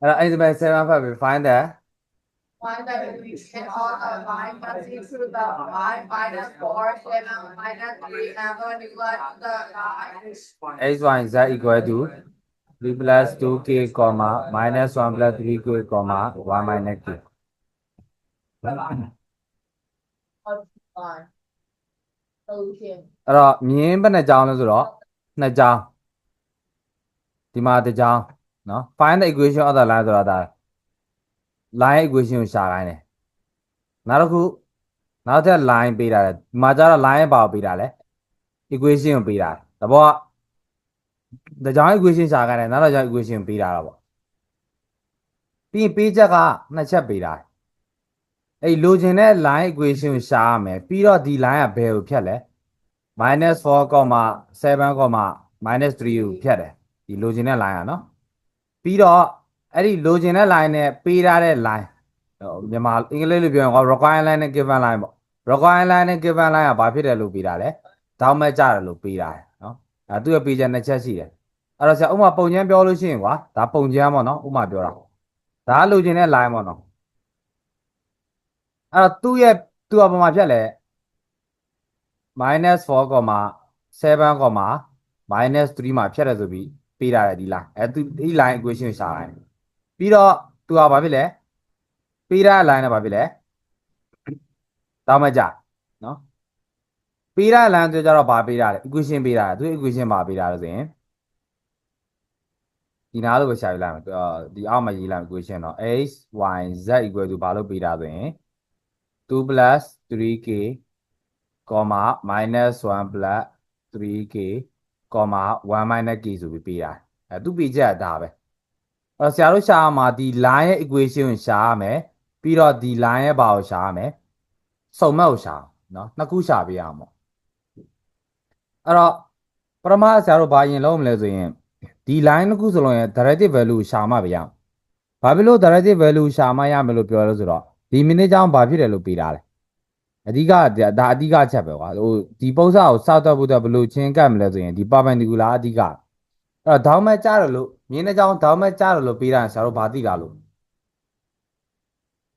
အဲ့တော့ example 7ဖတ်ပြီ find the Find the equation of the y plus six to the y minus four seven minus three ever equal to the y. x y z equal to 3 plus 2k comma minus 1 plus 3k comma 1 minus k Fine. Solution. အဲ့တော့မြင်းဘယ်နှကြောင်းလဲဆိုတော့နှစ်ကြောင်းဒီမှာတစ်ကြောင်း နော် find the equation of the line ဆိုတာဒါ line equation ကိုရှာခိုင်းတယ်နောက်တစ်ခုနောက်ထပ် line ပေးတာလေဒီမှာကျတော့ line ဘာကိုပေးတာလဲ equation ကိုပေးတာတဘောကတစ်ကြောင်း equation ရှာခိုင်းတယ်နောက်တစ်ကြောင်း equation ကိုပေးတာတော့ပေါ့ပြီးရင်ပေးချက်ကနှစ်ချက်ပေးတာအဲ့လိုချင်တဲ့ line equation ကိုရှာရမယ်ပြီးတော့ဒီ line ကဘယ်ကိုဖြတ်လဲ minus 4 7 minus 3ကိုဖြတ်တယ်ဒီလိုချင်တဲ့ line อ่ะเนาะ ပြီးတော့အဲ့ဒီလိုချင်တဲ့ line နဲ့ပေးထားတဲ့ line မြန်မာအင်္ဂလိပ်လိုပြောရင်က require line နဲ့ given line ပေါ့ require line နဲ့ given line ကဘာဖြစ်တယ်လို့ပေးတာလဲတောင်းမဲ့ကြတယ်လို့ပေးတာနော်အဲသူရဲ့ပေးချက်နှစ်ချက်ရှိတယ်အဲ့တော့ဆရာဥမာပုံချမ်းပြောလို့ရှိရင်ကွာဒါပုံချမ်းပေါ့နော်ဥမာပြောတာဒါလိုချင်တဲ့ line ပေါ့နော်အဲ့တော့သူ့ရဲ့သူကဘာမှဖြတ်လဲ -4, 7, -3 မှာဖြတ်ရဆိုပြီး ပေးထားတယ်ဒီ line အဲသူဒီ line equation ကိုရှာလိုက်ပြီးတော့သူကဘာဖြစ်လဲပေးထား line နဲ့ဘာဖြစ်လဲတောင်းမကြနော်ပေးထား line ဆိုကြတော့ဘာပေးထားလဲ equation ပေးထားတယ်သူ equation ဘာပေးထားလဲဆိုရင်ဒီနားလို့ပဲရှာယူလိုက်မယ်ဒီအောက်မှာရေးလိုက် equation တော့ x y z equal to ဘာလို့ပေးထားဆိုရင်2 3k, minus 1 3k ကော်မာ1 minus k ဆိုပြီးပေးတာအဲသူပေးချက်ဒါပဲအဲ့ဆရာတို့ရှာရမှာဒီ line ရဲ့ equation ကိုရှာရမယ်ပြီးတော့ဒီ line ရဲ့ဘာကိုရှာရမယ်စုံမက်ကိုရှာနော်နှစ်ခုရှာပေးရမှာအဲ့တော့ပထမဆရာတို့ဘာရင်လုံးမလဲဆိုရင်ဒီ line တစ်ခုဆိုလို့ရင် directive value ရှာမှပြရအောင်ဘာဖြစ်လို့ directive value ရှာမှရမယ်လို့ပြောလဲဆိုတော့ဒီ minute ကြောင်းဘာဖြစ်တယ်လို့ပြတာလဲ အဓိကဒါဒါအဓိကချက်ပဲကွာဟိုဒီပုံစံကိုစောက်တော့ဖို့တော့ဘယ်လိုချင်းကပ်မလဲဆိုရင်ဒီ perpendicular အဓိကအဲ့တော့ဒေါင်းမဲ့ကြားတယ်လို့မြင်းတဲ့ကြောင်းဒေါင်းမဲ့ကြားတယ်လို့ပေးတာဆရာတို့ဘာသိတာလို့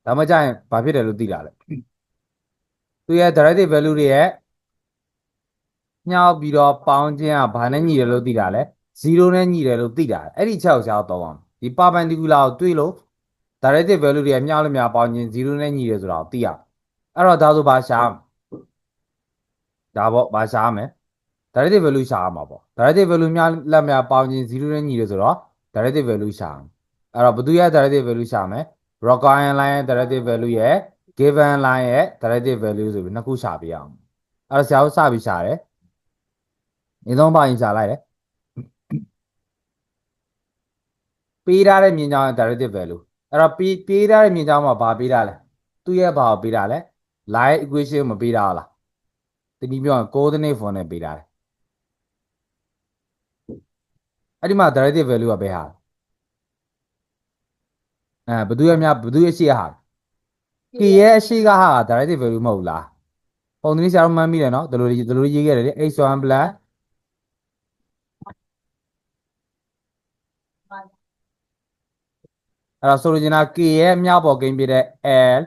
ဒေါင်းမဲ့ကြားရင်ဘာဖြစ်တယ်လို့သိတာလဲသူရဲ့ directive value တွေရဲ့ညှောက်ပြီးတော့ပေါင်းခြင်းကဘာနဲ့ညီတယ်လို့သိတာလဲ0နဲ့ညီတယ်လို့သိတာအဲ့ဒီချက်ကိုဆရာတို့တော့အောင်ဒီ perpendicular ကိုတွေးလို့ directive value တွေရဲ့မျှလို့မျှပေါင်းခြင်း0နဲ့ညီတယ်ဆိုတာကိုသိရအောင် အဲ့တော့ဒါဆိုဘာရှာမလဲဒါပေါ့ဘာရှာမလဲ directive value ရှာရမှာပေါ့ directive value များလက်များပေါင်းခြင်း0နဲ့ညီတယ်ဆိုတော့ directive value ရှာအောင်အဲ့တော့ဘယ်သူရဲ့ directive value ရှာမယ် require line ရဲ့ directive value ရဲ့ given line ရဲ့ directive value ဆိုပြီးနှစ်ခုရှာပြရအောင်အဲ့တော့ဆရာတို့စပြီးရှာတယ်အရင်ဆုံးပါရင်ရှာလိုက်တယ်ပေးထားတဲ့မြင်ကြောင်းရဲ့ directive value အဲ့တော့ပေးပေးထားတဲ့မြင်ကြောင်းမှာဘာပေးတာလဲသူ့ရဲ့ဘာကိုပေးတာလဲ line equation မပေးတာဟုတ်လားတနည်းပြောရင် coordinate form နဲ့ပေးတာလေအဲ့ဒီမှာ directive value ကဘယ်ဟာလဲအဲဘယ်သူရဲ့မြဘယ်သူရဲ့ရှေ့ကဟာ k ရဲ့အရှိကဟာ directive value မဟုတ်လားပုံသနည်းဆရာတို့မှန်းမိတယ်နော်ဒီလိုဒီလိုရေးခဲ့တယ်လေ h1 plus အဲ့တော့ဆိုလိုချင်တာ k ရဲ့မြောက်ပေါ်ကိန်းပြတဲ့ l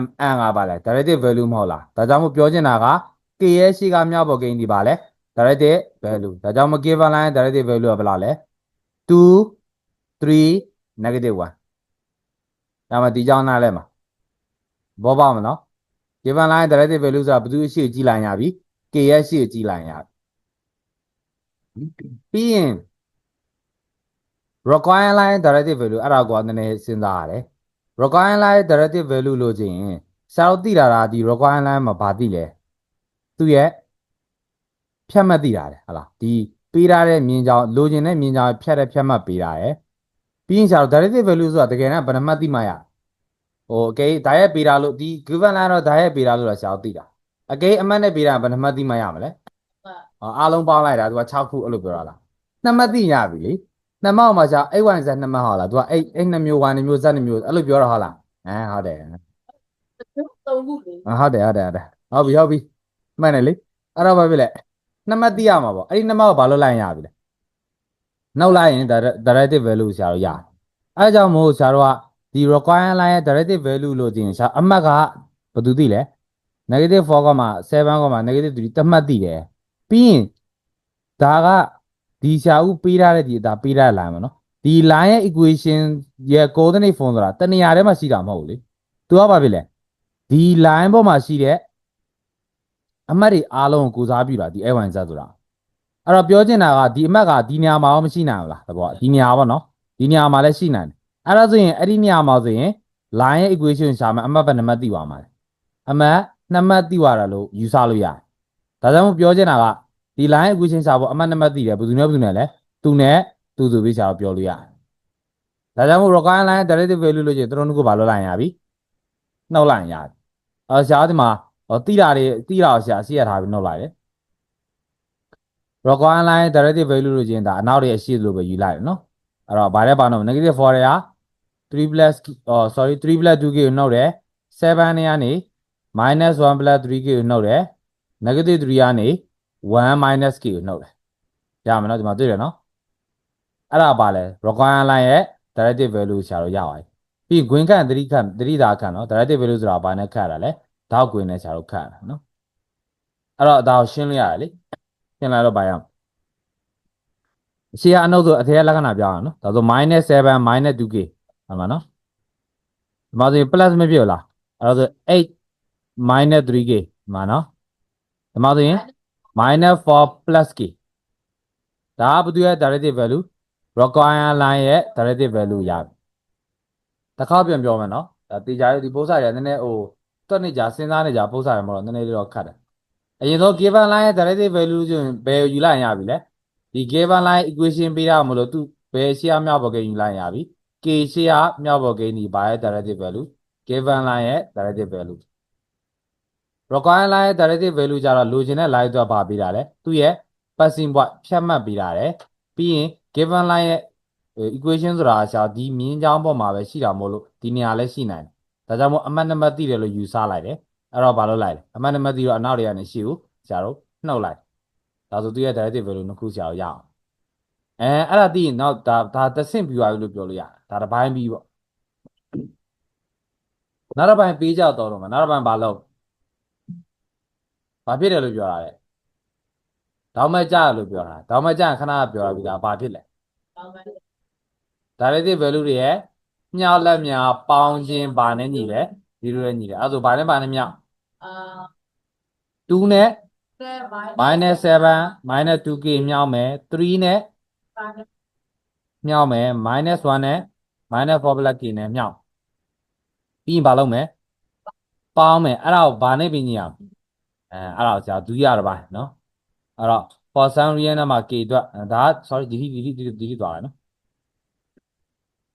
m n ကပါလဲ directive value မဟုတ်လားဒါကြောင့်မို့ပြောချင်တာက k ရဲ့ရှိကမြောက်ပေါ်ကိန်းဒီပါလဲ directive value ဒါကြောင့်မို့ given line directive value ကဘယ်လောက်လဲ2 3 negative 1ဒါမှဒီကြောင်းနားလဲမှာဘောပါမနော် given line directive value ဆိုတာဘယ်သူအရှိကိုကြည့်လိုက်ရပြီ k ရဲ့ရှိကိုကြည့်လိုက်ရပြီပြီးရင် require line directive value အဲ့ဒါကိုနည်းနည်းစဉ်းစားရတယ် require line directive value လို့ချင်းဆရာတို့သိတာဒါဒီ require line မှာဘာသိလဲသူ့ရဲ့ဖြတ်မှတ်သိတာလေဟလားဒီပေးထားတဲ့မြင်ကြောင်လိုချင်တဲ့မြင်ကြောင်ဖြတ်တဲ့ဖြတ်မှတ်ပေးတာရယ်ပြီးရင်ဆရာတို့ directive value ဆိုတာတကယ်တော့ဘယ်နှမှတ်သိမှရဟို okay ဒါရဲ့ပေးတာလို့ဒီ given line တော့ဒါရဲ့ပေးတာလို့ဆရာတို့သိတာ okay အမှတ်နဲ့ပေးတာဘယ်နှမှတ်သိမှရမလဲဟောအားလုံးပေါင်းလိုက်တာသူက6ခုအဲ့လိုပြောတာလားနှစ်မှတ်သိရပြီလေ နှစ်မှတ်မှာဆရာ x y z နှစ်မှတ်ဟောလားသူက x x နှစ်မျိုး y နှစ်မျိုး z နှစ်မျိုးအဲ့လိုပြောတာဟုတ်လားအဲဟုတ်တယ်သုံးခုလေอ่าဟုတ်တယ်ဟုတ်တယ်ဟုတ်တယ်ဟုတ်ပြီဟုတ်ပြီမှန်တယ်လေအဲ့တော့ဘာဖြစ်လဲနှစ်မှတ်သိရမှာပေါ့အဲ့ဒီနှစ်မှတ်ကိုဘာလို့လိုက်ရပြီလဲနောက်လိုက်ရင် direct- directive value ဆရာတို့ရတယ်အဲဒါကြောင့်မို့ဆရာတို့ကဒီ require line ရဲ့ derivative value လို့ကျင်ရှာအမှတ်ကဘယ်သူသိလဲ negative 4.7, negative 3တတ်မှတ်သိတယ်ပြီးရင်ဒါက ဒီရှာဥပေးထားတဲ့ဒီဒါပေးထားတဲ့ line ပါနော်ဒီ line ရဲ့ equation ရဲ့ coordinate form ဆိုတာတနေရာထဲမှာရှိတာမဟုတ်ဘူးလေသူကဘာဖြစ်လဲဒီ line ပေါ်မှာရှိတဲ့အမှတ်တွေအားလုံးကိုကိုစားပြုတာဒီ a1 z ဆိုတာအဲ့တော့ပြောချင်တာကဒီအမှတ်ကဒီနေရာမှာရောမရှိနိုင်ဘူးလားတဘောဒီနေရာပါနော်ဒီနေရာမှာလည်းရှိနိုင်တယ်အဲ့ဒါဆိုရင်အဲ့ဒီနေရာမှာဆိုရင် line ရဲ့ equation ရှာမယ်အမှတ်ဘယ်နှမှတ်သိပါမှာလဲအမှတ်နှစ်မှတ်သိသွားတာလို့ယူဆလို့ရတယ်ဒါကြောင့်မို့ပြောချင်တာက ဒီ line equation ရှာဖို့အမှတ်နှစ်မှတ်သိတယ်ဘယ်သူနဲ့ဘယ်သူနဲ့လဲသူနဲ့သူသူပြီးရှာတော့ပြောလို့ရတယ်ဒါကြောင့်မို့ require line derivative value လို့ကျရင်တို့တို့ကဘာလို့လိုက်ရပြီနှုတ်လိုက်ရပြီအော်ရှာဒီမှာဟောတိတာတွေတိတာကိုရှာရှေ့ရထားပြီးနှုတ်လိုက်တယ် require line derivative value လို့ကျရင်ဒါအနောက်ရဲ့အရှိလို့ပဲယူလိုက်တယ်နော်အဲ့တော့ဘာလဲပါတော့ negative 4တွေက3 plus အော် sorry 3 plus 2k ကိုနှုတ်တယ်7နဲ့ကနေ minus 1 plus 3k ကိုနှုတ်တယ် negative 3ကနေ 1 minus k ကိုနှုတ်တယ်ရမယ်နော်ဒီမှာတွေ့တယ်နော်အဲ့ဒါပါလဲ require line ရဲ့ derivative value ရှာလို့ရပါတယ်ပြီး green ခန့်3ခန့်3တာခန့်နော် derivative value ဆိုတာဘာနဲ့ခန့်ရတာလဲဓာတ် green နဲ့ရှာလို့ခန့်ရတာနော်အဲ့တော့ဒါကိုရှင်းလို့ရတယ်လေရှင်းလိုက်တော့ဘာရအောင်အရှိကအနှုတ်ဆိုအထက်ကလက္ခဏာပြောင်းအောင်နော်ဒါဆို minus 7 minus 2k ဟုတ်မှာနော်ဒီမှာဆိုရင် plus မဖြစ်ဘူးလားအဲ့တော့ဆို8 minus 3k ဒီမှာနော်ဒီမှာဆိုရင် minus 4 plus k ဒါကဘာတူရဲ့ derivative value require line ရဲ့ derivative value ရပြီတစ်ခါပြန်ပြောမယ်နော်ဒါတေချာရဲ့ဒီပိုးစာရနည်းနည်းဟိုတွက်နေကြစဉ်းစားနေကြပိုးစာရမလို့နည်းနည်းလေးတော့ခတ်တယ်အရင်ဆုံး given line ရဲ့ derivative value ဆိုရင်ဘယ်ယူလိုက်ရပြီလဲဒီ given line equation ပေးတာမလို့သူဘယ်ရှေ့မြောက်ဘော်ကိန်းယူလိုက်ရပြီ k ရှေ့မြောက်ဘော်ကိန်းဒီဘာရဲ့ derivative value given line ရဲ့ derivative value require line ရဲ့ derivative value ကြတော့လိုချင်တဲ့ line တော့ပါပေးတာလေသူ့ရဲ့ passing point ဖြတ်မှတ်ပေးတာလေပြီးရင် given line ရဲ့ equation ဆိုတာအရှာဒီမြင်းချောင်းပေါ်မှာပဲရှိတာမို့လို့ဒီနေရာလည်းရှိနိုင်တယ်ဒါကြောင့်မို့အမှတ်နံပါတ်သိတယ်လို့ယူဆလိုက်တယ်အဲ့တော့ဘာလုပ်လိုက်လဲအမှတ်နံပါတ်သိတော့အနောက်တွေကနေရှိဘူးဆရာတို့နှုတ်လိုက်ဒါဆိုသူရဲ့ derivative value နှစ်ခုဆရာတို့ရအောင်အဲအဲ့ဒါသိရင်နောက်ဒါဒါသဆင့်ပြီးသွားပြီလို့ပြောလို့ရတယ်ဒါတစ်ပိုင်းပြီးပေါ့နောက်တစ်ပိုင်းပေးကြတော့တော့မှာနောက်တစ်ပိုင်းဘာလုပ် ဘာဖြစ်တယ်လို့ပြောတာလဲတောင်းမကြလို့ပြောတာတောင်းမကြရင်ခဏပြောတာပြီးသားဘာဖြစ်လဲ derivative value တွေရဲ့မြောက်လက်များပေါင်းခြင်းဘာနဲ့ညီလဲဒီလိုနဲ့ညီတယ်အဲ့ဒါဆိုဘာနဲ့ဘာနဲ့မြောက် Uh, 2နဲ့ seven, minus 7 minus 2k မြောက်မယ်3နဲ့ minus မြောက်မယ် minus 1နဲ့ minus 4 plus k နဲ့မြောက်ပြီးရင်ဘာလုပ်မယ်ပေါင်းမယ်အဲ့ဒါကိုဘာနဲ့ပြင်ညီအောင် အဲအဲ့ဒါကိုကြာဒုတိယတစ်ပိုင်းနော်အဲ့တော့ for some real number k အတွက်ဒါ sorry ဒီဒီဒီဒီဒီသွားတယ်နော်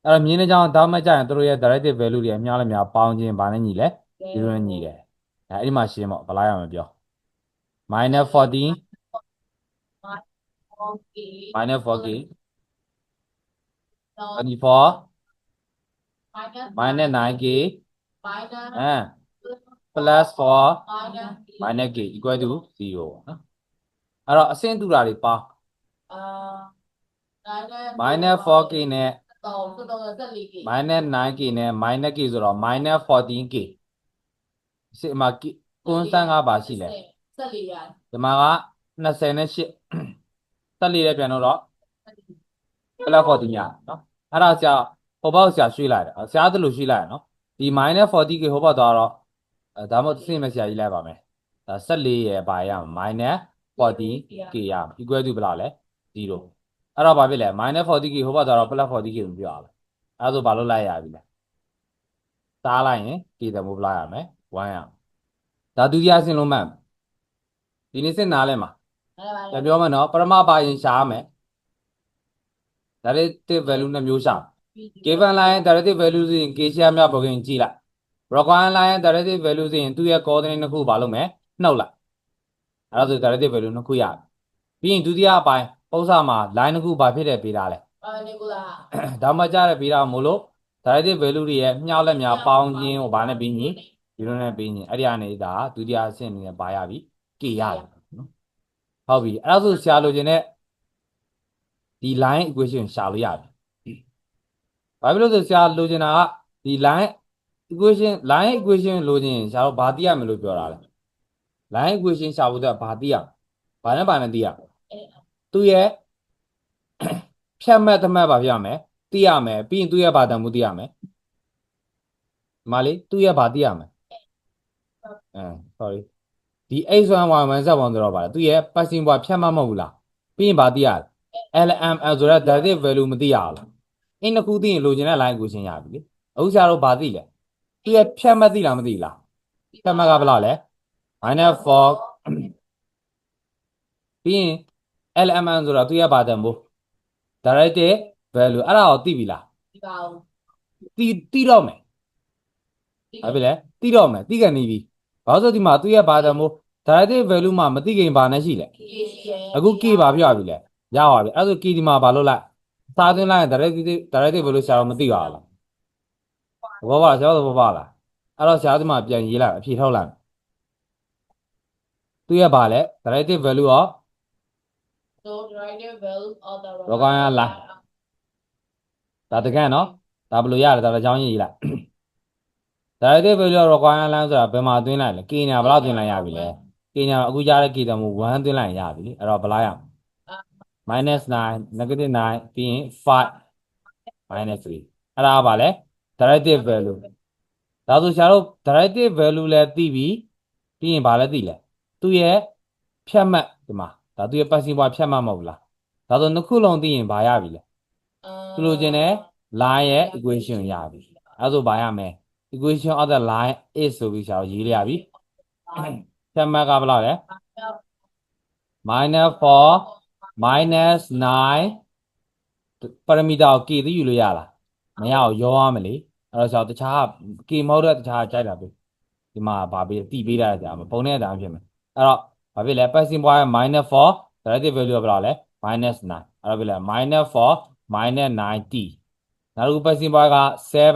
အဲ့တော့မြင်းနေကြောင်းတောင်းမကြရင်တို့ရဲ့ derivative value တွေအများလည်းများပေါင်းခြင်းဘာနဲ့ညီလဲဒီလိုနဲ့ညီတယ်အဲအဲ့ဒီမှာရှင်းပေါ့ဘယ်လိုက်ရမပြော minus 14 forty, minus 4k no, 24 minus minus 9k minus အဲ plus 4 minus minus k equal to 0ပေါ့နော်အဲ့တော့အဆင့်တူတာတွေပေါင်း uh minus minus 4k နဲ့တော့ဆိုတော့သက်လီကြီး minus 9k နဲ့ minus k ဆိုတော့ minus 14k ဒီမှာ k ကွန်စတန်ကပါရှိလဲသက်လီရဒီမှာက28တက်လေးလည်းပြန်တော့တော့ plus 14ညနော်အဲ့ဒါဆရာဟိုဘောက်ဆရာရွှေ့လိုက်တယ်ဆရာတို့လိုရွှေ့လိုက်ရနော်ဒီ minus 40k ဟိုဘောက်သွားတော့အဲဒါမှမဟုတ်သိမဆရာကြီးလိုက်ပါမယ်ဒါ 14ရယ်ပါရအောင် minus 40k ရအောင် equal to ဘယ်လောက်လဲ0အဲ့တော့ဘာဖြစ်လဲ minus 40k ဟိုဘောက်သွားတော့ plus 40k ကိုပြောရမယ်အဲ့ဒါဆိုဘာလို့လိုက်ရပြီလဲတားလိုက်ရင် k တမိုးဘလောက်ရမယ်1ရအောင်ဒါဒုတိယဆင့်လုံးမှန်ဒီနေ့စစ်နားလဲမှာအဲ့ဒါပါပြန်ပြောမယ်နော်ပရမပါရင်ရှားမယ် derivative value နှစ်မျိုးရှာ given line derivative value ဆိုရင် k ရှာမြောက်ပေါ်ခင်ကြည့်လိုက် required line derivative value ဆိုရင်သူ့ရဲ့ coordinate နှစ်ခုဘာလုပ်မယ် နှုတ်လိုက်အဲ့ဒါဆို derivative value နှစ်ခုရပြီပြီးရင်ဒုတိယအပိုင်းပုံစံမှာ line နှစ်ခုဘာဖြစ်တယ်ပေးတာလဲအာနီကိုလာဒါမှကြားတယ်ပေးတာမို့လို့ derivative value တွေရဲ့မြောက်လက်များပေါင်းခြင်းကိုဘာနဲ့ပြီးညီဒီလိုနဲ့ပြီးညီအဲ့ဒီကနေဒါဒုတိယအဆင့်အနေနဲ့ပါရပြီ k ရတယ်နော်ဟုတ်ပြီအဲ့ဒါဆိုရှာလို့ခြင်းနဲ့ဒီ line equation ရှာလို့ရပြီဘာဖြစ်လို့လဲဆိုဆရာလိုချင်တာကဒီ line equation line equation လိုချင်ရင်ဆရာတို့ဘာသိရမလို့ပြောတာလဲ line equation ရှာဖို့အတွက်ဘာသိရဘာနဲ့ဘာနဲ့သိရသူ့ရဲ့ဖြတ်မှတ်သမတ်ဘာဖြစ်ရမလဲသိရမယ်ပြီးရင်သူ့ရဲ့ဘာတန်မှုသိရမယ်ဒီမှာလေသူ့ရဲ့ဘာသိရမယ်အဲ sorry ဒီ x1 y1 z1 ဆိုတော့ဗါလဲသူ့ရဲ့ passing ဘွားဖြတ်မှတ်မဟုတ်ဘူးလားပြီးရင်ဘာသိရလဲ LML ဆိုတဲ့ derivative value မသိရဘူးလားအင်းတစ်ခုသိရင်လိုချင်တဲ့ line equation ရပြီလေအခုဆရာတို့ဘာသိလဲသူ့ရဲ့ဖြတ်မှတ်သိလားမသိလားဖြတ်မှတ်ကဘယ်လောက်လဲ minus 4ပြီးရင် LMN ဆိုတော့သူ့ရဲ့ဘာတန်ဖို့ derivative value အဲ့ဒါကိုသိပြီလားဒီပါဦးသိသိတော့မယ်ဘာဖြစ်လဲသိတော့မယ်သိကန်နေပြီဘာလို့ဆိုဒီမှာသူ့ရဲ့ဘာတန်ဖို့ derivative value မှာမသိခင်ဘာနဲ့ရှိလဲကေရှိရဲ့အခု k ဘာပြောရပြီလဲရပါပြီအဲ့ဒါဆို k ဒီမှာဘာလို့လိုက်စာသွင်းလိုက်ရင် derivative derivative value ဆရာတော့မသိပါဘူးလားဘောပါဆရာတော့ဘောပါလားအဲ့တော့ဆရာဒီမှာပြန်ရေးလိုက်အဖြေထုတ်လိုက် သူ့ရဲ့ဘာလဲ derivative value ရော so derivative value of the Rogan line ဒါတကယ်နော်ဒါဘယ်လိုရလဲဒါလည်းအကြောင်းရင်းရေးလိုက် derivative value require line ဆိုတာဘယ်မှာသွင်းလိုက်လဲ k ညာဘယ်လောက်သွင်းလိုက်ရပြီလဲ k ညာအခုရတဲ့ k တမှု1သွင်းလိုက်ရင်ရပြီလေအဲ့တော့ဘယ်လောက်ရမလဲ minus 9 negative 9ပြီးရင်5 minus 3အဲ့ဒါကဘာလဲ derivative value ဒါဆိုဆရာတို့ derivative value လည်းသိပြီပြီးရင်ဘာလဲသိလဲ သူ့ရဲ့ဖြတ်မှတ်ဒီမှာဒါသူ့ရဲ့ passive ဘွားဖြတ်မှတ်မဟုတ်ဘူးလားဒါဆိုနှစ်ခုလုံးသိရင်ဘာရပြီလဲသူလိုချင်တဲ့ line ရဲ့ equation ရပြီအဲဆိုဘာရမလဲ equation of the line is ဆိုပြီးဆရာတို့ရေးလိုက်ရပြီဖြတ်မှတ်ကဘယ်လောက်လဲ minus 4 minus 9ပရမီတာကို k သိယူလို့ရလားမရအောင်ရောရမယ်လေအဲ့တော့ဆရာတို့တခြား k မဟုတ်တဲ့တခြားကြိုက်တာပဲဒီမှာဗာပေးတိပေးတာကြာမှာပုံနဲ့တာဖြစ်မယ် အဲ့တော့ဘာဖြစ်လဲ passing point ရဲ့ minus 4 derivative value ကဘယ်လောက်လဲ minus 9အဲ့တော့ဘယ်လဲ minus 4 minus 9t နောက်တစ်ခု passing point က7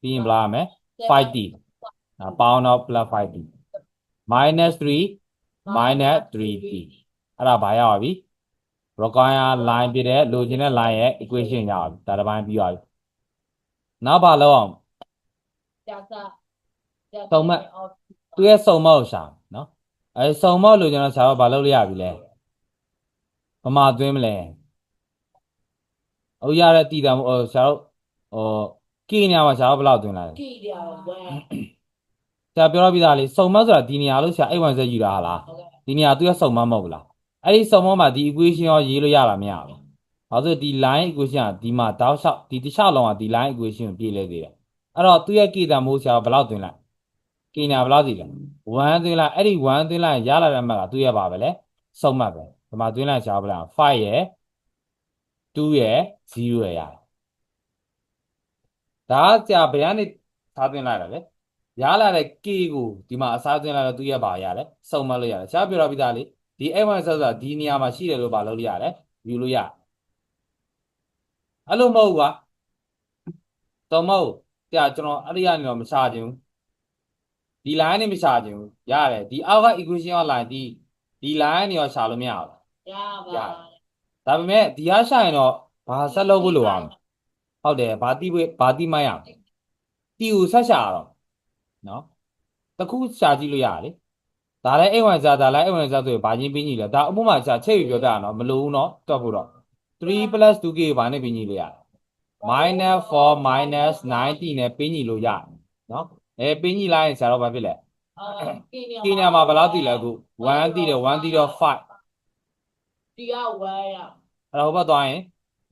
ပြီးရင်ဘယ်လောက်ရမလဲ 5t ဒါ pound of plus 5t minus 3 minus 3t အဲ့ဒါဘာရပါပြီ require line ပြတဲ့လိုချင်တဲ့ line ရဲ့ equation ရပါပြီဒါတစ်ပိုင်းပြီးသွားပြီနောက်ဘာလုပ်အောင်ကြာစာသုံးမှတ်သူရဲ့စုံမောက်ကိုရှာမယ်နော် အဲစုံမောက်လိုချင်တော့ဆရာတို့ဘာလုပ်လို့ရပြီလဲပမာသွင်းမလဲဟုတ်ရတဲ့တည်တံဟိုဆရာတို့ဟိုကိညာမှာဆရာတို့ဘယ်လောက်သွင်းလိုက်လဲကေဒီယာဝဲဆရာပြောတော့ပြီးသားလေစုံမောက်ဆိုတာဒီနေရာလို့ဆရာအိတ်ဝင်ဆက်ယူတာဟာလားဟုတ်ကဲ့ဒီနေရာသူရဲ့စုံမောက်မဟုတ်ဘူးလားအဲ့ဒီစုံမောက်မှာဒီ equation ရောရေးလို့ရလားမရဘူးဘာလို့ဒီ line equation ကဒီမှာတောက်လျှောက်ဒီတစ်လျှောက်လုံးကဒီ line equation ကိုပြည့်လဲသေးတယ်အဲ့တော့သူရဲ့ကိတံမိုးဆရာဘယ်လောက်သွင်းလိုက် ကိညာဘယ်လောက်စီလဲ1သွင်းလိုက်အဲ့ဒီ1သွင်းလိုက်ရလာတဲ့အမှတ်ကသူ့ရဲ့ပါပဲလေစုံမှတ်ပဲဒီမှာသွင်းလိုက်ရှားပလား5ရဲ့2ရဲ့0ရဲ့ရတယ်ဒါကကြာဘယ်ကနေထားသွင်းလိုက်တာလဲရလာတဲ့ k ကိုဒီမှာအစားသွင်းလိုက်တော့သူ့ရဲ့ပါရတယ်စုံမှတ်လို့ရတယ်ရှားပြောတော့ပြီးသားလေဒီ x1 ဆိုတာဒီနေရာမှာရှိတယ်လို့ပါလို့လို့ရတယ်ယူလို့ရအဲ့လိုမဟုတ်ဘူးကွာတော့မဟုတ်ကြာကျွန်တော်အဲ့ဒီကနေတော့မရှာခြင်းဘူး ဒီ line နဲ့မရှာခြင်းဘူးရတယ်ဒီအောက်က equation က line ဒီဒီ line နဲ့ရောရှာလို့မရဘူးရပါဒါပေမဲ့ဒီဟာရှာရင်တော့ဘာဆက်လုပ်ဖို့လိုအောင်ဟုတ်တယ်ဘာတိဖို့ဘာတိမိုင်းအောင်တီကိုဆက်ရှာတော့နော်တခုရှာကြည့်လို့ရတယ်လေဒါလည်း A1 ဇာဒါလည်း A1 ဇာဆိုရင်ဘာချင်းပြင်းကြီးလဲဒါအမှုမှာရှာချိန်ပြီးပြောပြရအောင်မလိုဘူးနော်တွက်ဖို့တော့3 2k ကိုဘာနဲ့ပြင်းကြီးလို့ရလဲ minus 4 minus 90နဲ့ပြင်းကြီးလို့ရတယ်နော် အဲပြင်းကြီးလိုက်ရင်ဆရာတော့ဘာဖြစ်လဲကေကင်းညာမှာဘယ်လောက်တည်လဲအခု1တည်တယ်1တည်တော့5ဒီကဝဲရအဲ့တော့ဟိုဘက်သွားရင်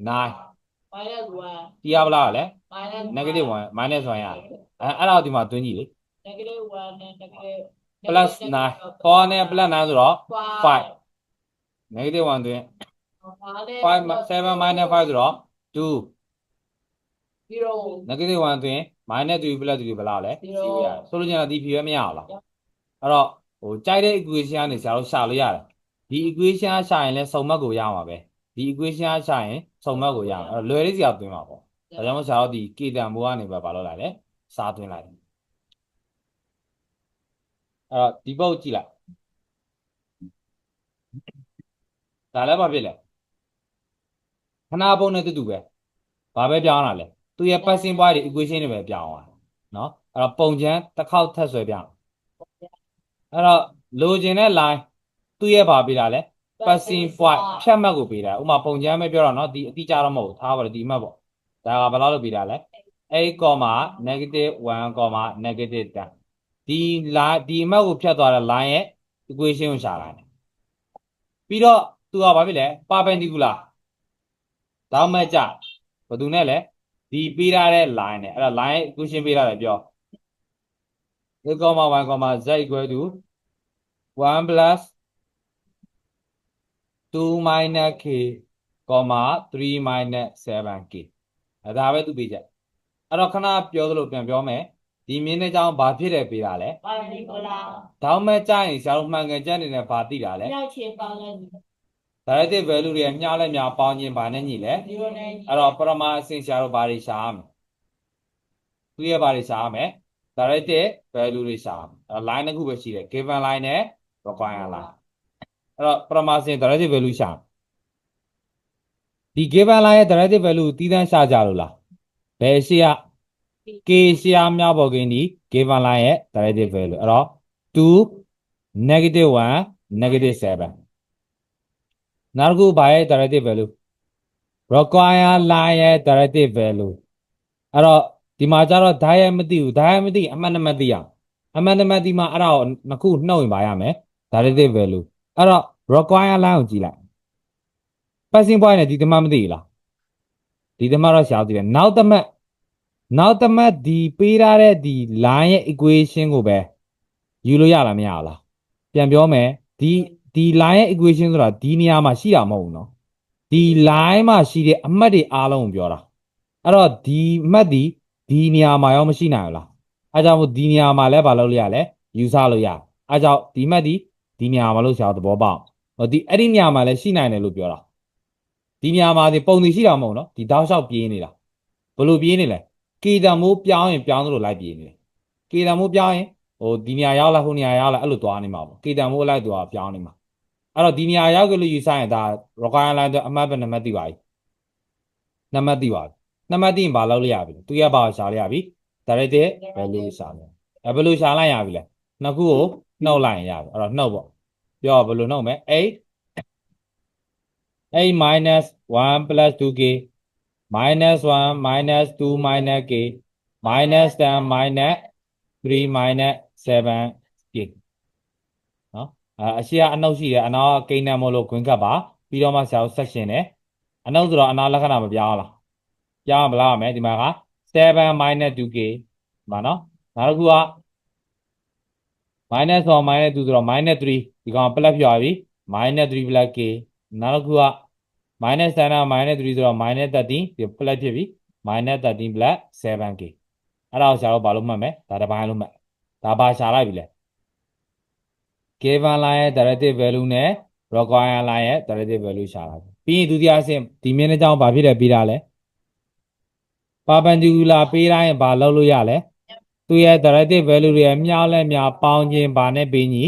9 minus 1တီးရဘလားလဲ minus negative 1 minus 1ရတယ်အဲအဲ့ဒါကိုဒီမှာတွင်းကြည့်လေ negative 1နဲ့ negative plus 9 4နဲ့ plus 9ဆိုတော့5 negative 1တွင်း5 5 7 minus 5ဆိုတော့2 0 negative 1တွင်း minus 3 plus 3ဘယ်လောက်လဲ Zero 0ရတယ်ဆိုလို့ကျင်တော့ဒီဖြေပဲမရအောင်လားအဲ့တော့ဟိုကြိုက်တဲ့ equation ကနေဆရာတို့ရှာလို့ရတယ်ဒီ equation ကရှာရင်လည်းစုံမက်ကိုရမှာပဲဒီ equation ကရှာရင်စုံမက်ကိုရမှာအဲ့တော့လွယ်လေးစရာတွင်းမှာပေါ့ဒါကြောင့်မို့ဆရာတို့ဒီကေတံဘိုးကနေပဲဘာလုပ်လိုက်လဲစားသွင်းလိုက်တယ်အဲ့တော့ဒီပုတ်ကြည့်လိုက်ဒါလည်းဘာဖြစ်လဲခဏပုံနဲ့တူတူပဲဘာပဲပြောင်းလာလဲ သူ့ရဲ့ passing point တွေ equation တွေပဲပြောင်းသွားနော်အဲ့တော့ပုံချမ်းတစ်ခေါက်ထပ်ဆွဲပြအောင်အဲ့တော့လိုချင်တဲ့ line သူ့ရဲ့ဘာပေးတာလဲ passing point ဖြတ်မှတ်ကိုပေးတာဥပမာပုံချမ်းပဲပြောတော့နော်ဒီအတိအကျတော့မဟုတ်ဘူးထားပါတော့ဒီမှတ်ပေါ့ဒါကဘယ်လောက်လို့ပေးတာလဲ 8, negative 1, negative 10ဒီ line ဒီအမှတ်ကိုဖြတ်သွားတဲ့ line ရဲ့ equation ကိုရှာလိုက်တယ်ပြီးတော့သူကဘာဖြစ်လဲ perpendicular တောင်းမဲ့ကြဘယ်သူနဲ့လဲ ဒီပေးထားတဲ့ line နဲ့အဲ့ဒါ line equation ပေးထားတယ်ပြော a, y, z equal to 1 plus 2 minus k, 3 minus 7k အဲ့ဒါပဲသူပေးချက်အဲ့တော့ခဏပြောသလိုပြန်ပြောမယ်ဒီမြင်းတဲ့ကြောင်းဘာဖြစ်တယ်ပေးတာလဲပါနီကိုလာတောင်းမဲ့ကြရင်ဆရာတို့မှန်ကန်ချက်အနေနဲ့ဘာသိတာလဲမြောက်ချေပေါင်းလဲ directive value တွေမျှလိုက်မျှပေါင်းခြင်းဘာနဲ့ညီလဲ0နဲ့အဲ့တော့ပရမအစင်ဆရာတို့ဘာတွေရှာရမလဲသူရဲ့ဘာတွေရှာရမလဲ directive value တွေရှာရမယ်အဲ့တော့ line တစ်ခုပဲရှိတယ် given line နဲ့ required line အဲ့တော့ပရမအစင် directive value ရှာမယ်ဒီ given line ရဲ့ directive value ကိုတီးတန်းရှာကြလို့လားဘယ်ရှိရ k ရှာမြောက်ပေါ်ကင်းဒီ given line ရဲ့ directive value အဲ့တော့2 negative 1 negative 7 နောက်တစ်ခုဘာရဲ့ directive value require line ရဲ့ directive value အဲ့တော့ဒီမှာကျတော့ဓာတ်ရဲ့မသိဘူးဓာတ်ရဲ့မသိအမှန်တမဲ့သိရအောင်အမှန်တမဲ့ဒီမှာအဲ့ဒါကိုနှစ်ခုနှုတ်ရင်ပါရမယ် directive value အဲ့တော့ require line ကိုကြည့်လိုက် passing point နဲ့ဒီသမတ်မသိဘူးလားဒီသမတ်တော့ရှားသိတယ်နောက်သမတ်နောက်သမတ်ဒီပေးထားတဲ့ဒီ line ရဲ့ equation ကိုပဲယူလို့ရလားမရဘူးလားပြန်ပြောမယ်ဒီ ဒီ line ရဲ့ equation ဆိုတာဒီနေရာမှာရှိတာမဟုတ်ဘူးเนาะဒီ line မှာရှိတဲ့အမှတ်တွေအားလုံးကိုပြောတာအဲ့တော့ဒီအမှတ်ဒီဒီနေရာမှာရောမရှိနိုင်ဘူးလားအဲကြောင့်မို့ဒီနေရာမှာလည်းမလုပ်လို့ရလဲယူဆလို့ရအဲကြောင့်ဒီအမှတ်ဒီဒီနေရာမှာလို့ဆရာသဘောပေါက်ဟိုဒီအဲ့ဒီနေရာမှာလည်းရှိနိုင်တယ်လို့ပြောတာဒီနေရာမှာဒီပုံတွေရှိတာမဟုတ်เนาะဒီတောက်လျှောက်ပြေးနေတာဘယ်လိုပြေးနေလဲကေတံမိုးပြောင်းရင်ပြောင်းသလိုလိုက်ပြေးနေတယ်ကေတံမိုးပြောင်းရင်ဟိုဒီနေရာရောက်လာဟိုနေရာရောက်လာအဲ့လိုသွားနေမှာပေါ့ကေတံမိုးလိုက်သွားပြောင်းနေမှာ အဲ့တော့ဒီနေရာရောက်ကြလို့ယူဆရင်ဒါ require line တော့အမှတ်ပဲနံပါတ်သိပါပြီနံပါတ်သိပါပြီနံပါတ်သိရင်ဘာလုပ်လို့ရပြီလဲသူရပါရှာလို့ရပြီ directed value ရှာလို့အဲ့ဘယ်လိုရှာလိုက်ရပြီလဲနှစ်ခုကိုနှုတ်လိုက်ရင်ရပြီအဲ့တော့နှုတ်ပေါ့ပြောဘယ်လိုနှုတ်မလဲ8 8 minus 1 plus 2k minus 1 minus 2 minus k minus 10 minus 3 minus 7k နော် အဲအရှိကအနှုတ်ရှိတယ်အနောက်ကကိန်းနံမို့လို့ခွင်းခတ်ပါပြီးတော့မှဆရာတို့ section တယ်အနှုတ်ဆိုတော့အနာလက္ခဏာမပြောင်းလားပြောင်းမလားမယ်ဒီမှာက7 minus 2k ဒီမှာနော်နောက်တစ်ခုက minus 1 minus 2ဆိုတော့ minus 3ဒီကောင် plus ဖြစ်သွားပြီ minus 3 plus k နောက်တစ်ခုက minus 10နဲ့ minus 3ဆိုတော့ minus 13ဒီ plus ဖြစ်ပြီ minus 13 plus 7k အဲ့ဒါကိုဆရာတို့ဘာလို့မှတ်မလဲဒါတစ်ပိုင်းလို့မှတ်ဒါဘာရှာလိုက်ပြီလဲ given line ရဲ့ directive value နဲ့ required line ရဲ့ directive value ရှာတာပြီးရင်ဒုတိယအဆင့်ဒီမျက်နှာကြောင်းဘာဖြစ်တယ်ပြီးတာလဲ perpendicular ပေးတိုင်းဘာလောက်လို့ရလဲသူရဲ့ directive value တွေအများလဲများပေါင်းခြင်းဘာနဲ့ပေးညီ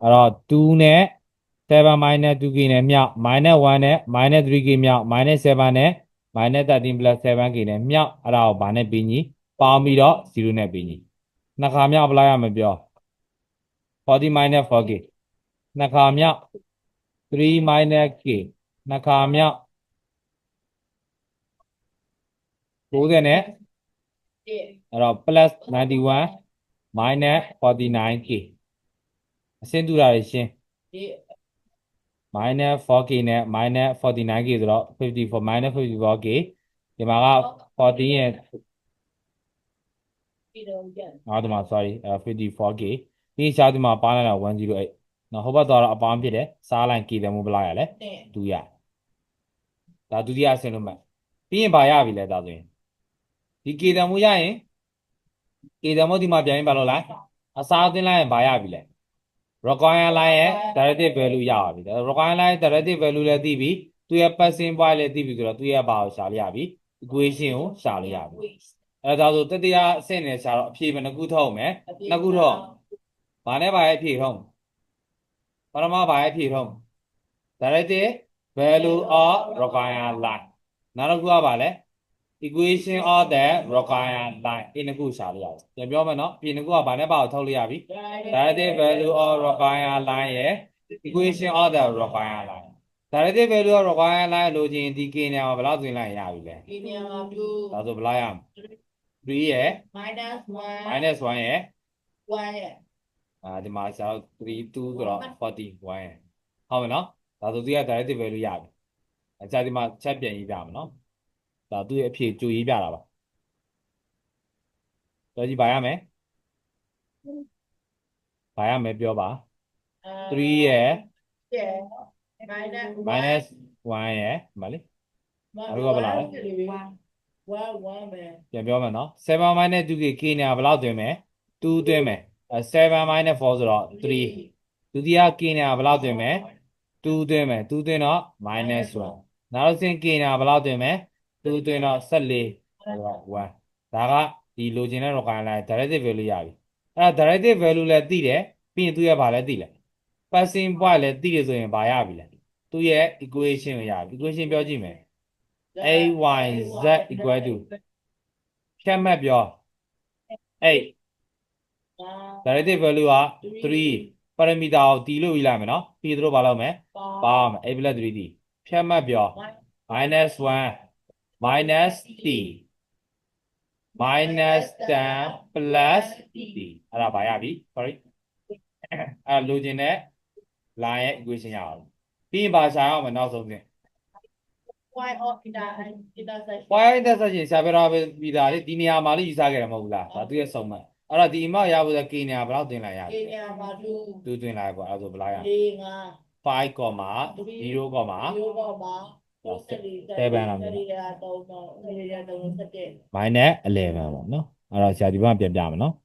အဲ့တော့2နဲ့7 minus 2k နဲ့မြောက် minus 1နဲ့ minus 3k မြောက် minus 7နဲ့ minus 13 7k နဲ့မြောက်အဲ့ဒါကိုဘာနဲ့ပေးညီပေါင်းပြီးတော့0နဲ့ပေးညီနှစ်ခါမြောက်ပလိုက်ရမပြော 40 minus 4k နှစ်ခါမြောက်3 minus k နှစ်ခါမြောက်90နဲ့ဒီအဲ့တော့ plus 91 minus 49k အဆင့်တူတာတွေရှင်းဒီ minus 4k နဲ့ minus 49k ဆိုတော့54 minus 54k ဒီမှာက14ရဲ့ဒီတော့ပြန်ငါတို့မှာ sorry အဲ 54k ဒီရှားဒီမှာပါလာတာ108နော်ဟိုဘက်သွားတော့အပေါင်းဖြစ်တယ်စားလိုက် k တယ်မို့ဘယ်လောက်ရလဲတဲ့2ရဒါဒုတိယအဆင့်လို့မှတ်ပြီးရင်ဘာရပြီလဲဒါဆိုရင်ဒီ k တယ်မို့ရရင် k တယ်မို့ဒီမှာပြန်ရင်ဘာလို့လဲအစားအသင်းလိုက်ရင်ဘာရပြီလဲ require line ရဲ့ directive value ရပါပြီဒါ require line ရဲ့ directive value လည်းသိပြီသူရဲ့ passing point လည်းသိပြီဆိုတော့သူရဲ့ဘာကိုရှာလို့ရပြီ equation ကိုရှာလို့ရပြီ waste အဲဒါဆိုတတိယအဆင့်နဲ့ရှာတော့အဖြေဘယ်နှခုထုတ်မယ်နှစ်ခုထုတ် ဘာနဲ့ဘာရဲ့အဖြေထုတ်ပရမဘာရဲ့အဖြေထုတ် directive value of require line နောက်တစ်ခုကဘာလဲ equation of the required line ဒီနှစ်ခုရှာလို့ရတယ်ပြန်ပြောမယ်နော်ပြင်နှစ်ခုကဘာနဲ့ပါကိုထုတ်လို့ရပြီ derivative value of required line ရဲ့ equation of the required line derivative value of required line လို့ချင်းဒီ k နေရာမှာဘယ်လောက်သွင်းလိုက်ရင်ရပြီလဲဒီနေရာမှာ2ဒါဆိုဘယ်လောက်ရမလဲ3ရဲ့ minus 1 minus 1ရဲ့1ရဲ့ အာဒီမှာကျတော့3 2ဆိုတော့41ရဲ့ဟုတ်မယ်နော်ဒါဆိုသူက derivative value ရပြီအကြဒီမှာချက်ပြန်ရေးပြမယ်နော်ဒါသူ့ရဲ့အဖြေကြိုရေးပြတာပါတော်ကြီးပါရမယ်ပါရမယ်ပြောပါ3ရဲ့ရဲ့ minus minus 1ရဲ့ဒီမှာလေအခုကဘယ်လောက်လဲ1 1ပဲပြန်ပြောမယ်နော်7 minus 2k k နေရာဘယ်လောက်သွင်းမယ်2သွင်းမယ်အဲ 7 minus 4ဆိုတော့3ဒုတိယ k နေရာဘယ်လောက်သွင်းမယ်2သွင်းမယ်2သွင်းတော့ minus 1နောက်တစ်ဆင့် k နေရာဘယ်လောက်သွင်းမယ်2သွင်းတော့14ဆိုတော့1ဒါကဒီလိုချင်တဲ့ requirement လိုက် derivative value ရပြီအဲ့ဒါ derivative value လည်းသိတယ်ပြီးရင်သူရဲ့ဘာလဲသိလဲ passing point လည်းသိတယ်ဆိုရင်ဘာရပြီလဲသူရဲ့ equation ကိုရပြီ equation ပြောကြည့်မယ် a y z equal to ဖြတ်မှတ်ပြော8 derivative value က3 parameter ကိုတီလို့ယူလိုက်မယ်နော်ပြီးသူတို့ဘာလုပ်မလဲပါမယ် a plus 3တီဖြတ်မှတ်ပြော minus 1 minus t minus 10 plus t အဲ့ဒါဘာရပြီ sorry အဲ့လိုချင်တဲ့ line ရဲ့ equation ရအောင်ပြီးရင်ဘာရှာရအောင်မလဲနောက်ဆုံးဖြင့် y of theta and intersection point intersection ရှာပြတော့ပြီးသားလေဒီနေရာမှာလေးယူဆခဲ့တယ်မဟုတ်ဘူးလားဒါသူရဲ့စုံမတ် အဲ့တော့ဒီအမရဖို့ဆိုကေနီယာဘယ်လောက်တင်လိုက်ရလဲကေနီယာပါ2 2တင်လိုက်ပေါ့အဲ့ဒါဆိုဘယ်လောက်ရလဲ5 0 0 7လာမယ်။မိုင်းနဲ့11ပေါ့နော်။အဲ့တော့ဆရာဒီဘက်ပြန်ပြမယ်နော်။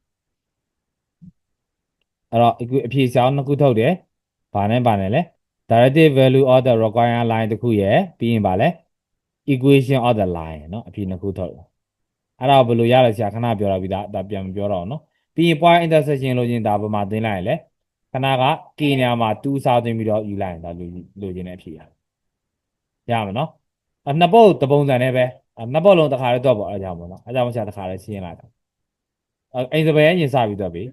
အဲ့တော့အဖြေရှားနှစ်ခုထုတ်တယ်။ဘာနဲ့ဘာနဲ့လဲ။ directive value of the required line တခုရယ်ပြီးရင်ဘာလဲ equation of the line နော်အဖြေနှစ်ခုထုတ်တယ်။ အဲ့ဒါဘယ်လိုရလဲဆရာခဏပြောတာပြီးသားဒါပြန်ပြောတော့နော်ပြီးရင် point intersection လို့ချင်းဒါဘယ်မှာသင်လိုက်ရလဲခဏက k နေရာမှာ2စားသွင်းပြီးတော့ယူလိုက်ရင်ဒါလိုလိုချင်တဲ့အဖြစ်ရရမယ်နော်အနှစ်ပုတ်တပုံစံနဲ့ပဲနှစ်ပုတ်လုံးတစ်ခါလဲတော့ပေါ့အဲ့ကြောင့်ပေါ့နော်အဲ့ကြောင့်ဆရာတစ်ခါလဲရှင်းလိုက်တာအဲ့ဒီစပယ်ရင်စပြီးတော့ပြီ